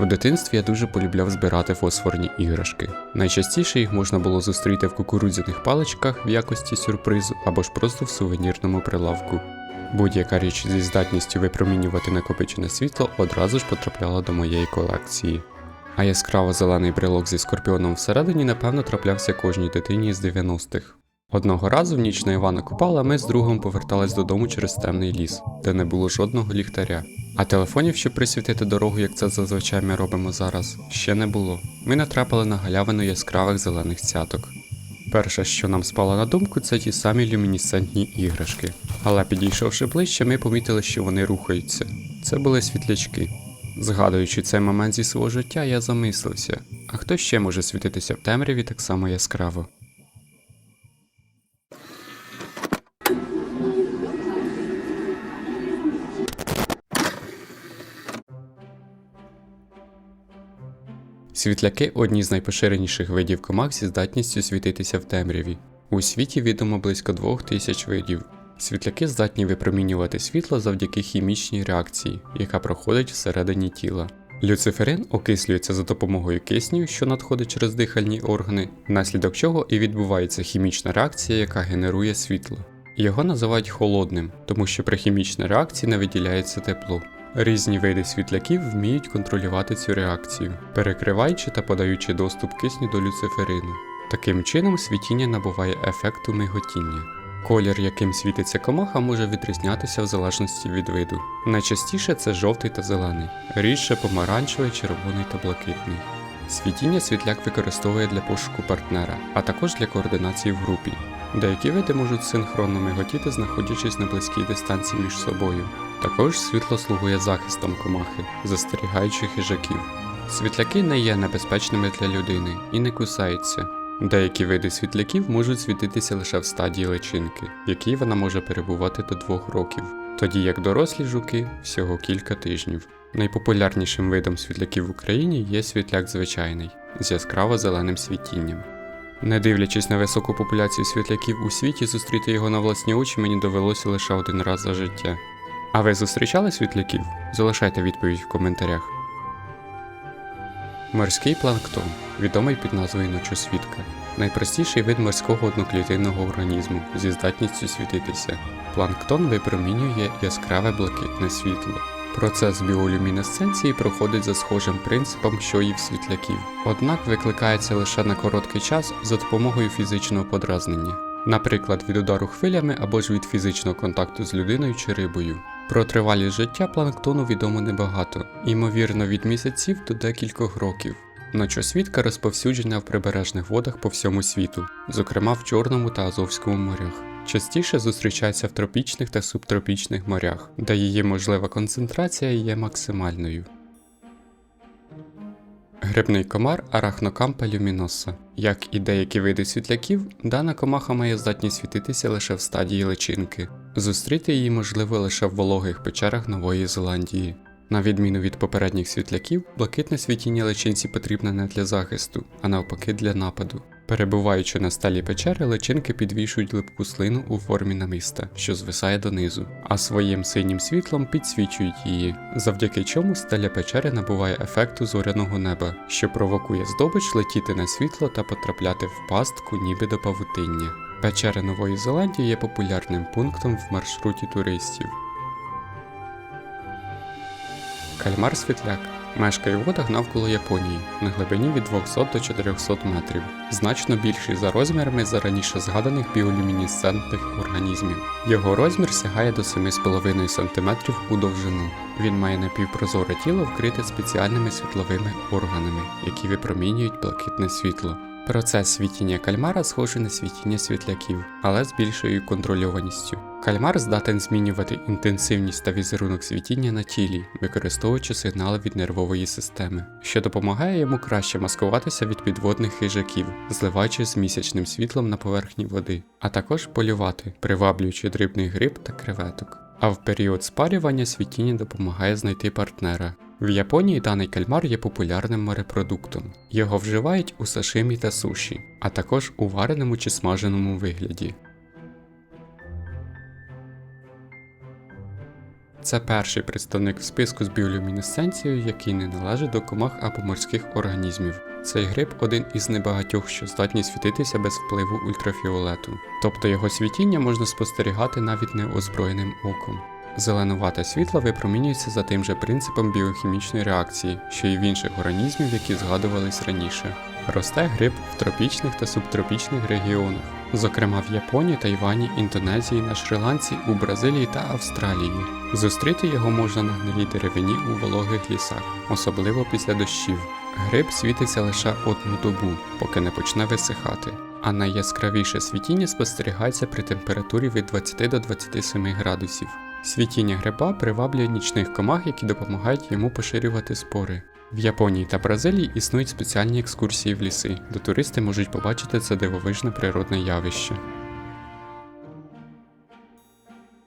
В дитинстві я дуже полюбляв збирати фосфорні іграшки. Найчастіше їх можна було зустріти в кукурудзяних паличках в якості сюрпризу або ж просто в сувенірному прилавку. Будь-яка річ зі здатністю випромінювати накопичене світло одразу ж потрапляла до моєї колекції. А яскраво зелений брелок зі скорпіоном всередині, напевно, траплявся кожній дитині з 90-х. Одного разу в ніч на Івана Купала ми з другом повертались додому через темний ліс, де не було жодного ліхтаря. А телефонів, щоб присвітити дорогу, як це зазвичай ми робимо зараз, ще не було. Ми натрапили на галявину яскравих зелених цяток. Перше, що нам спало на думку, це ті самі люмінесцентні іграшки. Але підійшовши ближче, ми помітили, що вони рухаються. Це були світлячки. Згадуючи цей момент зі свого життя, я замислився, а хто ще може світитися в темряві так само яскраво? Світляки одні з найпоширеніших видів комах зі здатністю світитися в темряві. У світі відомо близько двох тисяч видів. Світляки здатні випромінювати світло завдяки хімічній реакції, яка проходить всередині тіла. Люциферин окислюється за допомогою кисню, що надходить через дихальні органи, внаслідок чого і відбувається хімічна реакція, яка генерує світло. Його називають холодним, тому що при хімічній реакції не виділяється тепло. Різні види світляків вміють контролювати цю реакцію, перекриваючи та подаючи доступ кисню до люциферину. Таким чином світіння набуває ефекту миготіння. Колір, яким світиться комаха, може відрізнятися в залежності від виду. Найчастіше це жовтий та зелений, рідше помаранчевий, червоний та блакитний. Світіння світляк використовує для пошуку партнера, а також для координації в групі. Деякі види можуть синхронно миготіти, знаходячись на близькій дистанції між собою. Також світло слугує захистом комахи, застерігаючи хижаків. Світляки не є небезпечними для людини і не кусаються. Деякі види світляків можуть світитися лише в стадії личинки, в якій вона може перебувати до двох років, тоді як дорослі жуки всього кілька тижнів. Найпопулярнішим видом світляків в Україні є світляк звичайний з яскраво зеленим світінням. Не дивлячись на високу популяцію світляків у світі, зустріти його на власні очі мені довелося лише один раз за життя. А ви зустрічали світляків? Залишайте відповідь в коментарях. Морський планктон, відомий під назвою ночосвітка, найпростіший вид морського одноклітинного організму зі здатністю світитися. Планктон випромінює яскраве блакитне світло. Процес біолюмінесценції проходить за схожим принципом, що і в світляків, однак викликається лише на короткий час за допомогою фізичного подразнення, наприклад, від удару хвилями або ж від фізичного контакту з людиною чи рибою. Про тривалість життя планктону відомо небагато, ймовірно, від місяців до декількох років. Ночосвітка розповсюджена в прибережних водах по всьому світу, зокрема в Чорному та Азовському морях. Частіше зустрічається в тропічних та субтропічних морях, де її можлива концентрація є максимальною. Грибний комар Арахнокампа люміноса. Як і деякі види світляків, дана комаха має здатність світитися лише в стадії личинки. Зустріти її можливо лише в вологих печерах Нової Зеландії. На відміну від попередніх світляків, блакитне світіння личинці потрібне не для захисту, а навпаки для нападу. Перебуваючи на стелі печери, личинки підвішують липку слину у формі намиста, що звисає донизу, а своїм синім світлом підсвічують її, завдяки чому стеля печери набуває ефекту зоряного неба, що провокує здобич летіти на світло та потрапляти в пастку ніби до павутиння. Печери Нової Зеландії є популярним пунктом в маршруті туристів. Кальмар світляк мешкає в водах навколо Японії на глибині від 200 до 400 метрів, значно більший за розмірами за раніше згаданих біолюмінесцентних організмів. Його розмір сягає до 7,5 см у довжину. Він має напівпрозоре тіло, вкрите спеціальними світловими органами, які випромінюють блакитне світло. Процес світіння кальмара схожий на світіння світляків, але з більшою контрольованістю. Кальмар здатен змінювати інтенсивність та візерунок світіння на тілі, використовуючи сигнали від нервової системи, що допомагає йому краще маскуватися від підводних хижаків, зливаючись з місячним світлом на поверхні води, а також полювати, приваблюючи дрібний гриб та креветок. А в період спарювання світіння допомагає знайти партнера. В Японії даний кальмар є популярним морепродуктом. Його вживають у сашимі та суші, а також у вареному чи смаженому вигляді. Це перший представник в списку з біолюмінесценцією, який не належить до комах або морських організмів. Цей гриб один із небагатьох, що здатні світитися без впливу ультрафіолету, тобто його світіння можна спостерігати навіть неозброєним оком. Зеленувате світло випромінюється за тим же принципом біохімічної реакції, що і в інших організмів, які згадувались раніше. Росте гриб в тропічних та субтропічних регіонах, зокрема в Японії, Тайвані, Індонезії, на Шри-Ланці, у Бразилії та Австралії. Зустріти його можна на гнилій деревині у вологих лісах, особливо після дощів. Гриб світиться лише одну добу, поки не почне висихати. А найяскравіше світіння спостерігається при температурі від 20 до 27 градусів. Світіння гриба приваблює нічних комах, які допомагають йому поширювати спори. В Японії та Бразилії існують спеціальні екскурсії в ліси, де туристи можуть побачити це дивовижне природне явище.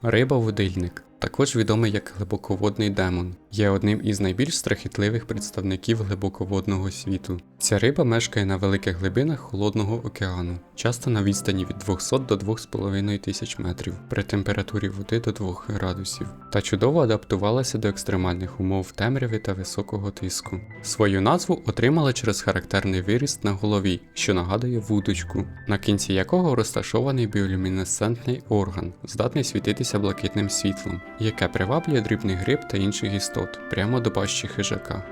Риба-водильник, також відомий як глибоководний демон, є одним із найбільш страхітливих представників глибоководного світу. Ця риба мешкає на великих глибинах холодного океану, часто на відстані від 200 до 2,5 тисяч метрів при температурі води до 2 градусів, та чудово адаптувалася до екстремальних умов темряви та високого тиску. Свою назву отримала через характерний виріст на голові, що нагадує вудочку, на кінці якого розташований біолюмінесцентний орган, здатний світитися блакитним світлом, яке приваблює дрібний гриб та інших істот прямо до пащі хижака.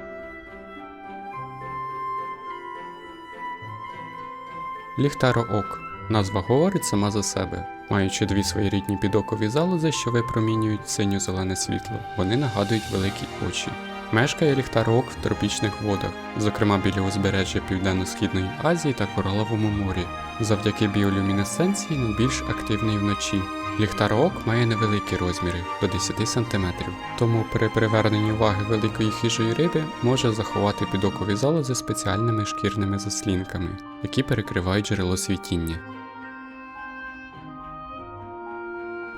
Ліхтароок. Назва говорить сама за себе. Маючи дві своєрідні підокові залози, що випромінюють синьо-зелене світло, вони нагадують великі очі. Мешкає ліхтароок в тропічних водах, зокрема біля узбережжя Південно-Східної Азії та Кораловому морі. Завдяки біолюмінесценції найбільш активний вночі. Ліхтароок має невеликі розміри до 10 см, тому при приверненні уваги великої хижої риби може заховати підокові залози спеціальними шкірними заслінками, які перекривають джерело світіння.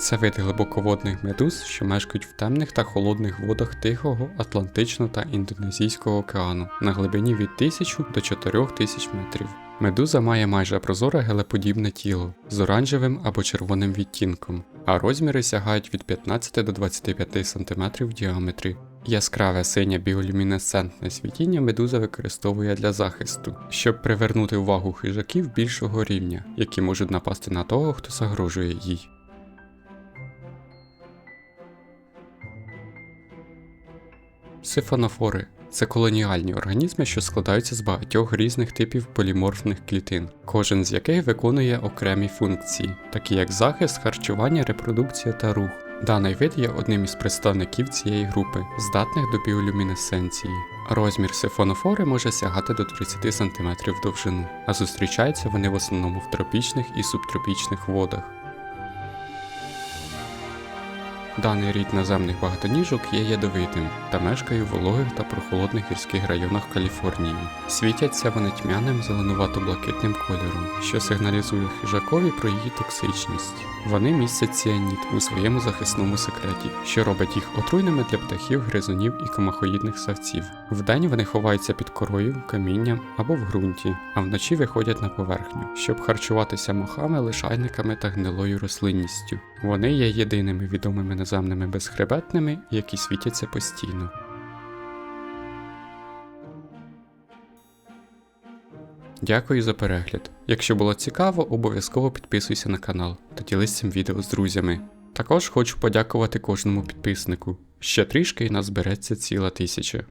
Це вид глибоководних медуз, що мешкають в темних та холодних водах Тихого, Атлантичного та Індонезійського океану на глибині від 1000 до 4000 метрів. Медуза має майже прозоре гелеподібне тіло з оранжевим або червоним відтінком, а розміри сягають від 15 до 25 см в діаметрі. Яскраве синє біолюмінесцентне світіння медуза використовує для захисту, щоб привернути увагу хижаків більшого рівня, які можуть напасти на того, хто загрожує їй. Сифонофори це колоніальні організми, що складаються з багатьох різних типів поліморфних клітин, кожен з яких виконує окремі функції, такі як захист, харчування, репродукція та рух. Даний вид є одним із представників цієї групи, здатних до біолюмінесценції. Розмір сифонофори може сягати до 30 см довжину, а зустрічаються вони в основному в тропічних і субтропічних водах. Даний рід наземних багатоніжок є ядовитим та мешкає у вологих та прохолодних гірських районах Каліфорнії. Світяться вони тьмяним зеленувато-блакитним кольором, що сигналізує хижакові про її токсичність. Вони містять ціаніт у своєму захисному секреті, що робить їх отруйними для птахів, гризунів і комахоїдних савців. Вдень вони ховаються під корою, камінням або в ґрунті, а вночі виходять на поверхню, щоб харчуватися мохами, лишайниками та гнилою рослинністю. Вони є єдиними відомими наземними безхребетними, які світяться постійно. Дякую за перегляд. Якщо було цікаво, обов'язково підписуйся на канал та ділись цим відео з друзями. Також хочу подякувати кожному підписнику. Ще трішки і нас збереться ціла тисяча.